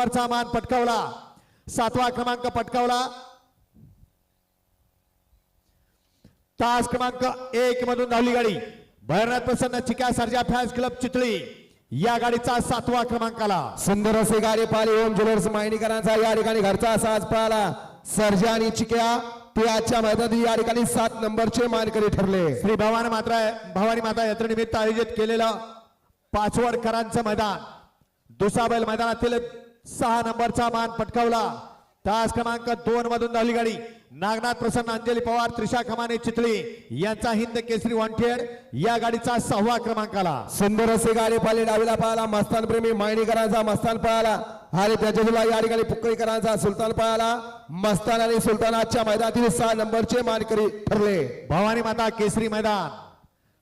नंबरचा मान पटकावला. सातवा क्रमांक पटकावला. तास क्रमांक एक मधून धावली गाडी. भैरनाथ प्रसन्न चिक्या सर्जा फॅन्स क्लब चितळी. या गाडीचा सातवा क्रमांक आला सुंदर असे गाडी पाहिली. ओम ज्वेलर्स मायनीकरांचा या ठिकाणी घरचा साज पाहिला. सर्जा आणि चिक्या आजच्या मैदानात या ठिकाणी सात नंबरचे मानकरी ठरले. श्री भवानी मात्रा भवानी माता यात्रेनिमित्त आयोजित केलेलं पाचवडकरांचं मैदान. दुसाबैल मैदानातील सहा नंबरचा मान पटकावला. तास क्रमांक दोन मधून धावली गाडी. नागनाथ प्रसन्न अंजली पवार त्रिशा खमाने चितळी यांचा हिंद केसरी वॉन्टेड या गाडीचा सहावा क्रमांक आला सुंदर असे गाडी पाहिली डावीला पाहिला मस्तान प्रेमी मायनीकरांचा मस्तान पाहिला. आणि त्याच्या या ठिकाणी पुक्कळीकरांचा सुलतान पाहिला. मस्तान आणि सुलतान आजच्या मैदानातील सहा नंबरचे मानकरी ठरले. भवानी माता केसरी मैदान.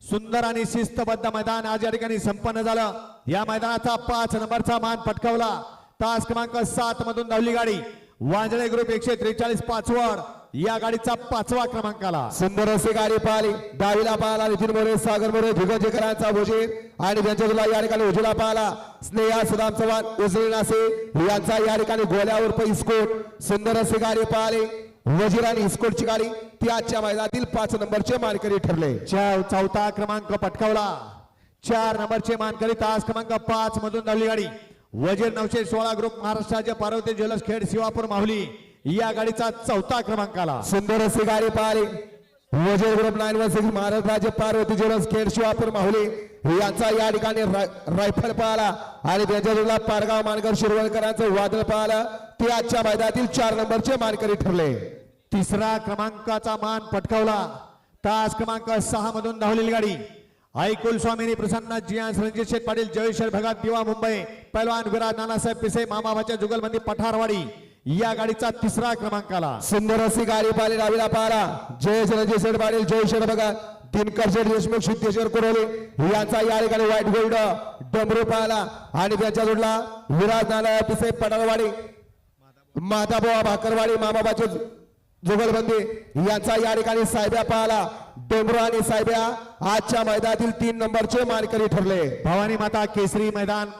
सुंदर आणि शिस्तबद्ध मैदान आज या ठिकाणी संपन्न झालं. या मैदानाचा पाच नंबरचा मान पटकावला. तास क्रमांक सात मधून धावली गाडी. वांजळे ग्रुप एकशे त्रेचाळीस पाचवड. या गाडीचा पाचवा क्रमांक आला सुंदर असे गाडी पाहिली. डावीला पाहिला नितीन मोरे सागर मोरे धिगजेकरांचा वजीर आणि त्यांच्या या ठिकाणी उजला पाहिला. स्नेहा सुदाम चव्हाण उजळी नासे यांचा या ठिकाणी गोल्यावर पैस्कोट सुंदर असे गाडी पाहिली. वजीर आणि इस्कोटची गाडी ती आजच्या मैदानातील पाच नंबरचे मानकरी ठरले. चौथा क्रमांक पटकावला. चार नंबरचे मानकरी तास क्रमांक पाच मधून धावली गाडी. वजन नऊशे सोळा ग्रुप महाराष्ट्राच्या पार्वती ज्वेलर्स खेड शिवापूर माहुली या गाडीचा चौथा क्रमांक आला सुंदर अशी गाडी पाहिली. वजन group nine one six Parvati jewellers Khed Shivapur Mahuli यांचा या ठिकाणी रायफल पाहिला. आणि त्यांच्या पारगाव मानकर शिरवळकरांचं वादळ पाहिलं. ते आजच्या मैदानातील चार नंबरचे मानकरी ठरले. तिसरा क्रमांकाचा मान पटकावला. तास क्रमांक सहा मधून धावलेली गाडी. ऐकुल स्वामिनी प्रसन्न जिया रणजित शेठ पाटील जयेश्वर भगत दिवा मुंबई पैलवान विराज नानासाहेब पिसे मामाभाच्या जुगलबंदी पठारवाडी या गाडीचा तिसरा क्रमांक आला सुंदर अशी गाडी पाहिली डावीला पाहिला जय रणजित शेठ पाटील जयेश्वर भगत दिनकर शेठ देशमुख सिद्धेश्वर कुरोले यांचा या ठिकाणी व्हाईट गोल्ड डमरू पाहिला. आणि त्याच्या जोडला विराज नाना पिसे पठारवाडी माताबोवा भाकरवाडी मामाबाचे जुगलबंदी यांचा या ठिकाणी साहेब्या पाहला. डोंबरो आणि साहेब्या आजच्या मैदानातील तीन नंबरचे मानकरी ठरले. भवानी माता केसरी मैदान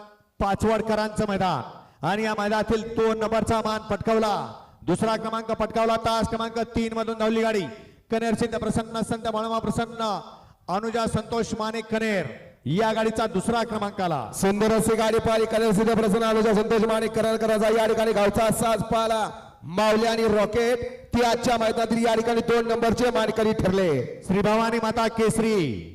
पाचवडकरांचं मैदान. आणि या मैदानातील दोन नंबरचा मान पटकावला. दुसरा क्रमांक पटकावला तास क्रमांक तीन मधून धावली गाडी. कनेर सिद्ध प्रसन्न संत बाळमा प्रसन्न अनुजा संतोष माने कनेर. या गाडीचा दुसरा क्रमांक आला. सुंदर अशी गाडी पाहिली करेल सिद्ध प्रसन्न अनुजा संतोष माणिक करायचा या ठिकाणी गावचा साज पाहला. मावली आणि रॉकेट ती आजच्या मैदानातील या ठिकाणी दोन नंबरचे मानकरी ठरले. श्री भवानी माता केसरी.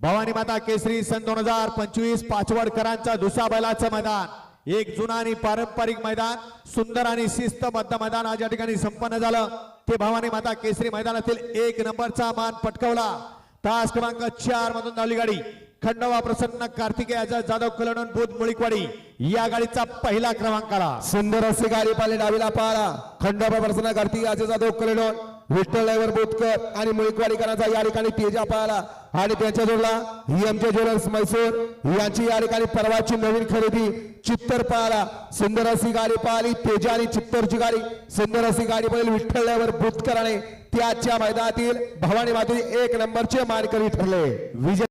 भवानी माता केसरी सन दोन हजार पंचवीस पाचवडकरांचा दुसरा बैलाचं मैदान. एक जुना आणि पारंपरिक मैदान सुंदर आणि शिस्तबद्ध मैदान आज या ठिकाणी संपन्न झालं. ते भवानी माता केसरी मैदानातील एक नंबरचा मान पटकवला. तास क्रमांक चार मधून धावली गाडी. खंडोबा प्रसन्न कार्तिकेय अजय जाधव कलडून बोध मुळीकवाडी या गाडीचा पहिला क्रमांक आला. सुंदर असे गाडी पाहिली डावीला पाळा खंडोबा प्रसन्न कार्तिक अजय जाधव कलेडोन विठ्ठल ड्रायव्हर बोधकर आणि मुळीकवाडीकरांचा या ठिकाणी तेजा पाळाला आणि त्यांच्या जोडला एमचे ज्वेलर्स मैसूर यांची या ठिकाणी परवाची नवीन खरेदी चित्तर पाळाला सुंदर अशी गाडी पाहिली तेजा आणि चित्तरची गाडी. सुंदर अशी गाडी पाहिली विठ्ठल ड्रायव्हर बोधकर आणि त्याच्या मैदानातील भवानी माधुरी एक नंबरचे मानकरी ठरले. विजय